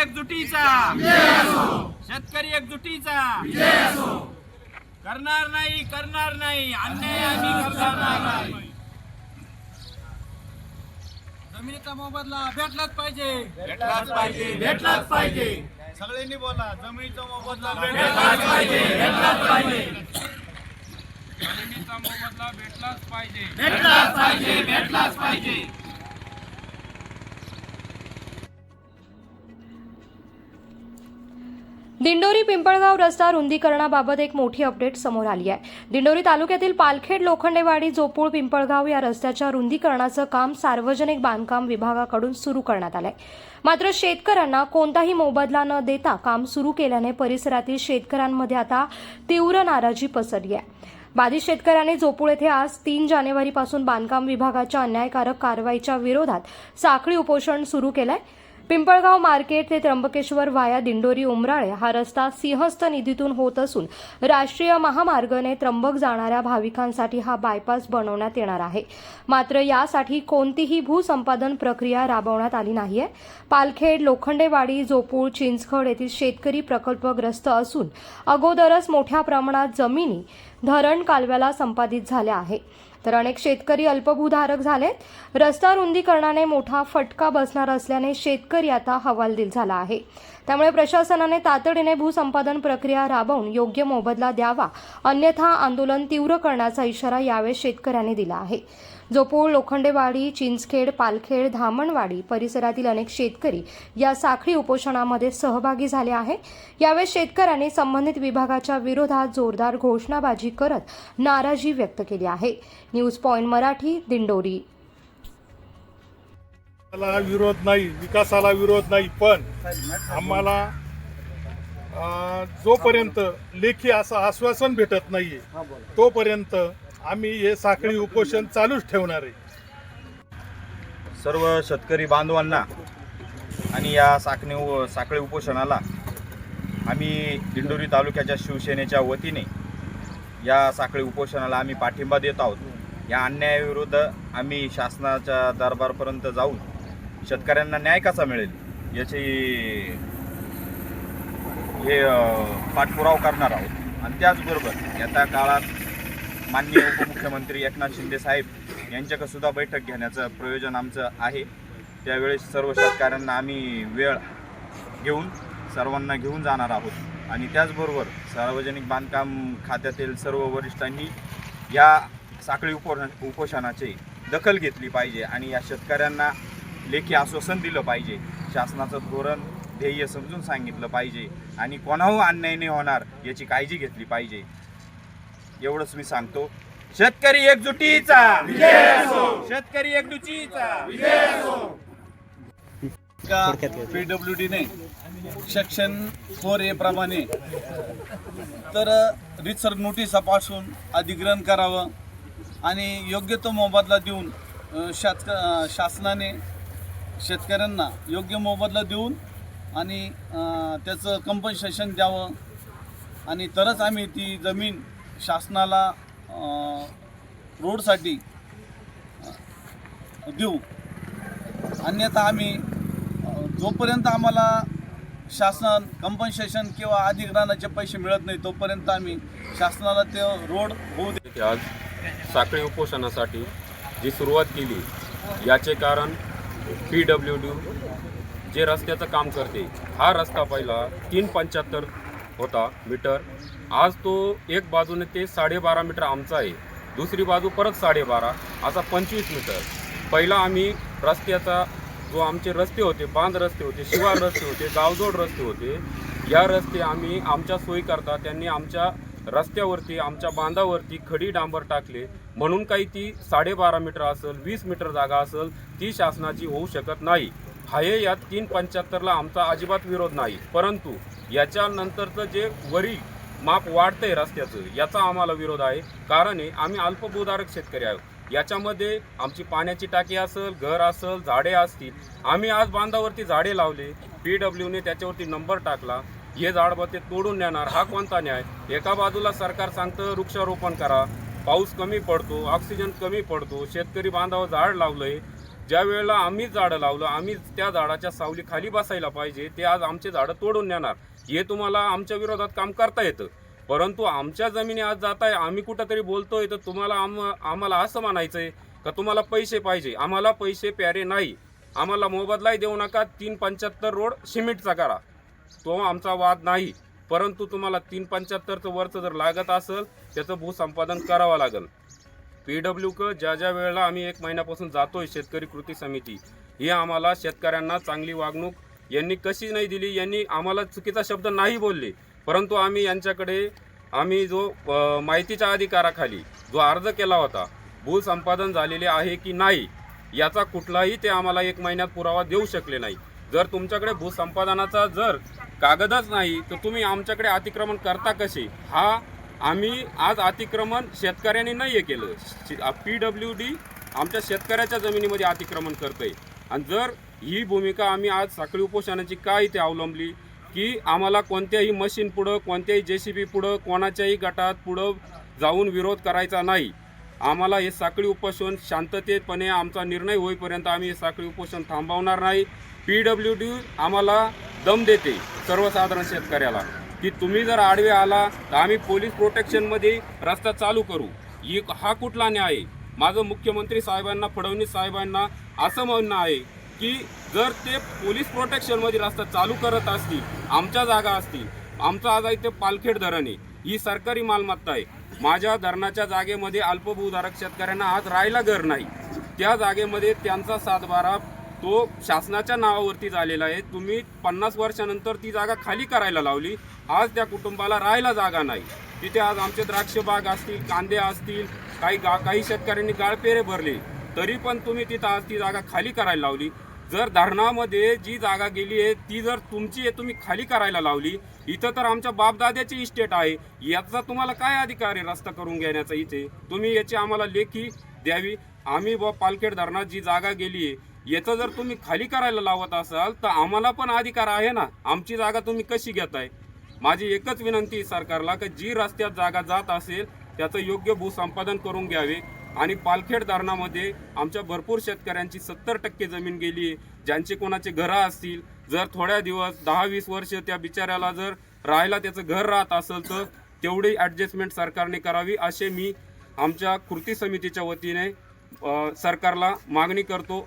एकजुटीचा. शेतकरी एकजुटीचा. करणार नाही करणार नाही. अन्याय आम्ही करणार नाही. जमिनीचा मोबदला भेटलाच पाहिजे. भेटलाच पाहिजे. भेटलाच पाहिजे. सगळ्यांनी बोला जमिनीचा मोबदला भेटलाच पाहिजे. भेटलाच पाहिजे. जमिनीचा मोबदला भेटलाच पाहिजे. भेटलाच पाहिजे. भेटलाच पाहिजे. दिंडोरी पिंपळगाव रस्ता रुंदीकरणाबाबत एक मोठी अपडेट समोर आली आहे. दिंडोरी तालुक्यातील पालखेड लोखंडेवाडी जोपूळ पिंपळगाव या रस्त्याच्या रुंदीकरणाचं काम सार्वजनिक बांधकाम विभागाकडून सुरू करण्यात आलंय. मात्र शेतकऱ्यांना कोणताही मोबदला न देता काम सुरू केल्याने परिसरातील शेतकऱ्यांमध्ये आता तीव्र नाराजी पसरली आहे. बाधित शेतकऱ्यांनी जोपूळ येथे आज तीन जानेवारीपासून बांधकाम विभागाच्या अन्यायकारक कारवाईच्या विरोधात साखळी उपोषण सुरू केलं आहे पिंपळगाव मार्केट ते त्र्यंबकेश्वर व्हाया दिंडोरी उमराळे हा रस्ता सिंहस्थ निधीतून होत असून राष्ट्रीय महामार्गाने त्र्यंबक जाणाऱ्या भाविकांसाठी हा बायपास बनवण्यात येणार आहे. मात्र यासाठी कोणतीही भूसंपादन प्रक्रिया राबवण्यात आली नाहीये. पालखेड लोखंडेवाडी जोपूळ चिंचखड येथील शेतकरी प्रकल्पग्रस्त असून अगोदरच मोठ्या प्रमाणात जमिनी धरण कालव्याला संपादित झाल्या आहे तर अनेक शेतकरी अल्पभूधारक झालेत. रस्ता रुंदीकरणाने मोठा फटका बसणार असल्याने शेतकरी आता हवालदिल झाला आहे. त्यामुळे प्रशासनाने तातडीने भूसंपादन प्रक्रिया राबवून योग्य मोबदला द्यावा अन्यथा आंदोलन तीव्र करण्याचा इशारा यावेळी शेतकऱ्यांनी दिला आहे. जोपूळ लोखंडेवाडी चिंचखेड पालखेड धामणवाडी परिसरातील अनेक शेतकरी या साखळी उपोषणामध्ये सहभागी झाले आहे यावेळी शेतकऱ्यांनी संबंधित विभागाच्या विरोधात जोरदार घोषणाबाजी करत नाराजी व्यक्त केली आहे. News point Marathi Dindori. ला विरोध नाही विकासाला विरोध नाही पण आम्हाला जोपर्यंत लेखी असं आश्वासन भेटत नाहीये तोपर्यंत आम्ही हे साखळी उपोषण चालूच ठेवणार आहे. सर्व शेतकरी बांधवांना आणि या साखणी साखळी उपोषणाला आम्ही दिंडोरी तालुक्याच्या शिवसेनेच्या वतीने या साखळी उपोषणाला आम्ही पाठिंबा देत आहोत. या अन्यायाविरुद्ध आम्ही शासनाच्या दरबारपर्यंत जाऊन शेतकऱ्यांना न्याय कसा मिळेल याची हे पाठपुराव पाठपुरावा करणार आहोत. आणि त्याचबरोबर येत्या काळात माननीय उपमुख्यमंत्री एकनाथ शिंदे साहेब यांच्याकडे सुद्धा बैठक घेण्याचं प्रयोजन आमचं आहे. त्यावेळेस सर्व शेतकऱ्यांना आम्ही वेळ घेऊन सर्वांना घेऊन जाणार आहोत. आणि त्याचबरोबर सार्वजनिक बांधकाम खात्यातील सर्व वरिष्ठांनी या साखळी उपोष उपोषणाची दखल घेतली पाहिजे आणि या शेतकऱ्यांना लेखी आश्वासन दिलं पाहिजे. शासनाचं धोरण ध्येय समजून सांगितलं पाहिजे आणि कोणाहून अन्याय नाही होणार याची काळजी घेतली पाहिजे. एवढंच मी सांगतो. शेतकरी एकजुटीचा. शेतकरी एकजुटीचा. पीडब्ल्यू डीने सेक्शन फोर ए प्रमाणे तर रितसर नोटीस पाठवून अधिग्रहण करावं आणि योग्य तो मोबदला देऊन शासक शासनाने शेतकऱ्यांना योग्य मोबदला देऊन आणि त्याचं कंपन्सेशन द्यावं. आणि तरच आम्ही ती जमीन शासनाला रोडसाठी देऊ. अन्यथा आम्ही जोपर्यंत आम्हाला शासन कंपन्सेशन किंवा अधिग्रहणाचे पैसे मिळत नाही तोपर्यंत आम्ही शासनाला ते रोड होऊ दे. आज साखळी उपोषणासाठी जी सुरुवात केली याचे कारण पी डब्ल्यू डी जे रस्त्याचं काम करते हा रस्ता पहिला तीन पंच्याहत्तर होता मीटर. आज तो एक बाजूने ते साडेबारा मीटर आमचा आहे. दुसरी बाजू परत साडेबारा असा पंचवीस मीटर. पहिला आम्ही रस्त्याचा जो आमचे रस्ते होते बांध रस्ते होते शिवार रस्ते होते गावजोड रस्ते होते या रस्ते आम्ही आमच्या सोयीकरता त्यांनी आमच्या रस्त्यावरती आमच्या बांधावरती खडी डांबर टाकले. म्हणून काही ती साडेबारा मीटर असेल वीस मीटर जागा असेल ती शासनाची होऊ शकत नाही. हाये या तीन पंच्याहत्तरला आमचा अजिबात विरोध नाही. परंतु याच्यानंतरचं जे वरील माप वाढतंय रस्त्याचं याचा आम्हाला विरोध आहे. कारण आहे आम्ही अल्पभूधारक शेतकरी आहोत. याच्यामध्ये आमची पाण्याची टाकी असेल घर असेल झाडे असतील. आम्ही आज बांधावरती झाडे लावले पी डब्ल्यूने त्याच्यावरती नंबर टाकला. हे झाड ते तोडून नेणार हा कोणता न्याय? एका बाजूला सरकार सांगतं वृक्षारोपण करा. पाऊस कमी पडतो ऑक्सिजन कमी पडतो. शेतकरी बांधावर झाड लावलंय ज्या वेळेला आम्ही झाडं लावलं आम्ही त्या झाडाच्या सावली खाली बसायला पाहिजे ते आज आमचे झाडं तोडून नेणार. हे तुम्हाला आमच्या विरोधात काम करता येतं. परंतु आमच्या जमिनी आज जात आहे आम्ही कुठंतरी बोलतोय तर तुम्हाला आम आम्हाला असं म्हणायचं आहे का तुम्हाला पैसे पाहिजे? आम्हाला पैसे प्यारे नाही. आम्हाला मोबदलाही देऊ नका तीन पंच्याहत्तर रोड सिमेंटचा करा तो आमचा वाद नाही. परंतु तुम्हाला तीन पंच्याहत्तरचं वरचं जर लागत असेल त्याचं भूसंपादन करावं लागेल. पी डब्ल्यू क ज्या ज्या वेळेला आम्ही एक महिन्यापासून जातोय शेतकरी कृती समिती ही आम्हाला शेतकऱ्यांना चांगली वागणूक यांनी कशी नाही दिली यांनी आम्हाला चुकीचा शब्द नाही बोलले परंतु आम्ही यांच्याकडे आम्ही जो माहितीच्या अधिकाराखाली जो अर्ज केला होता भूसंपादन झालेले आहे की नाही याचा कुठलाही ते आम्हाला एक महिन्यात पुरावा देऊ शकले नाही. जर तुमच्याकडे भूसंपादनाचा जर कागदच नाही तर तुम्ही आमच्याकडे अतिक्रमण करता कसे? हा आम्ही आज अतिक्रमण शेतकऱ्यांनी नाही हे केलं पी डब्ल्यू डी आमच्या शेतकऱ्याच्या जमिनीमध्ये अतिक्रमण करतंय. आणि जर ही भूमिका आम्ही आज साखळी उपोषणाची का इथे अवलंबली? की आम्हाला कोणत्याही मशीन पुढं कोणत्याही जे सी बी पुढं कोणाच्याही गटात पुढं जाऊन विरोध करायचा नाही. आम्हाला हे साखळी उपोषण शांततेपणे आमचा निर्णय होईपर्यंत आम्ही हे साखळी उपोषण थांबवणार नाही. पी डब्ल्यू डी आम्हाला दम देते सर्वसाधारण शेतकऱ्याला. की तुम्ही जर आडवे आला तर आम्ही पोलीस प्रोटेक्शनमध्ये रस्ता चालू करू. ही हा कुठला न्याय? आहे माझं मुख्यमंत्री साहेबांना फडणवीस साहेबांना असं म्हणणं आहे की जर ते पोलीस प्रोटेक्शनमध्ये रस्ता चालू करत असतील आमच्या जागा असतील आमचा आज इथे पालखेड धरण. आहे ही सरकारी मालमत्ता आहे. माझ्या धरणाच्या जागेमध्ये अल्पभूधारक शेतकऱ्यांना आज राहायला घर नाही. त्या जागेमध्ये त्यांचा सातबारा तो शासनाच्या नावावरती झालेला आहे. तुम्ही पन्नास वर्षानंतर ती जागा खाली करायला लावली. आज त्या कुटुंबाला राहायला जागा नाही. तिथे आज आमचे द्राक्ष बाग असतील कांदे असतील काही गा काही शेतकऱ्यांनी गाळपेरे भरले. तरी पण तुम्ही तिथं आज ती जागा खाली करायला लावली. जर धरणामध्ये जी जागा गेली आहे ती जर तुमची आहे तुम्ही खाली करायला लावली. इथं तर आमच्या बापदाद्याची इस्टेट आहे. याचा तुम्हाला काय अधिकार आहे रस्ता करून घेण्याचा इथे? तुम्ही याची आम्हाला लेखी द्यावी. आम्ही बा पालखेड धरणात जी जागा गेली आहे याचं जर तुम्ही खाली करायला लावत असाल तर आम्हाला पण अधिकार आहे ना? आमची जागा तुम्ही कशी घेताय? माझी एकच विनंती सरकारला की जी रस्त्यात जागा जात असेल त्याचं योग्य भूसंपादन करून घ्यावे. आणि पालखेड धरणामध्ये आमच्या भरपूर शेतकऱ्यांची सत्तर टक्के जमीन गेली आहे. ज्यांचे कोणाचे घरं असतील जर थोड्या दिवस दहा वीस वर्ष त्या बिचाऱ्याला जर राहायला त्याचं घर राहत असेल तर तेवढी ॲडजस्टमेंट सरकारने करावी असे मी आमच्या कृती समितीच्या वतीने सरकारला मागणी करतो.